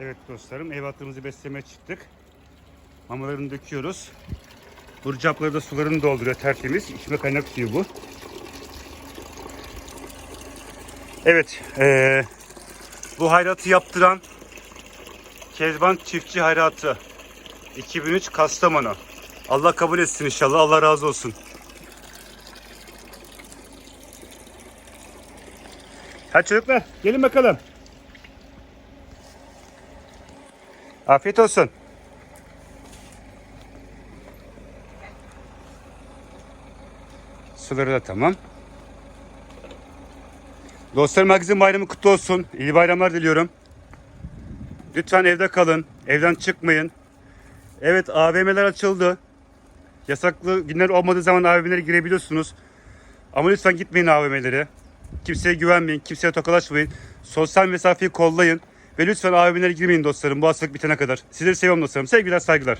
Evet dostlarım hayvanlarımızı beslemeye çıktık. Mamalarını döküyoruz. Burcapları da sularını dolduruyor tertemiz. İçme kaynak suyu bu. Evet. eee, bu hayratı yaptıran Kezban Çiftçi Hayratı. 2003 Kastamonu. Allah kabul etsin inşallah. Allah razı olsun. Hadi çocuklar gelin bakalım. Afiyet olsun. Suları da tamam. Dostlarım herkesin bayramı kutlu olsun. İyi bayramlar diliyorum. Lütfen evde kalın. Evden çıkmayın. Evet AVM'ler açıldı. Yasaklı günler olmadığı zaman AVM'lere girebiliyorsunuz. Ama lütfen gitmeyin AVM'lere. Kimseye güvenmeyin. Kimseye tokalaşmayın. Sosyal mesafeyi kollayın. Ve lütfen AVM'lere girmeyin dostlarım bu hastalık bitene kadar. Sizleri seviyorum dostlarım. Sevgiler saygılar.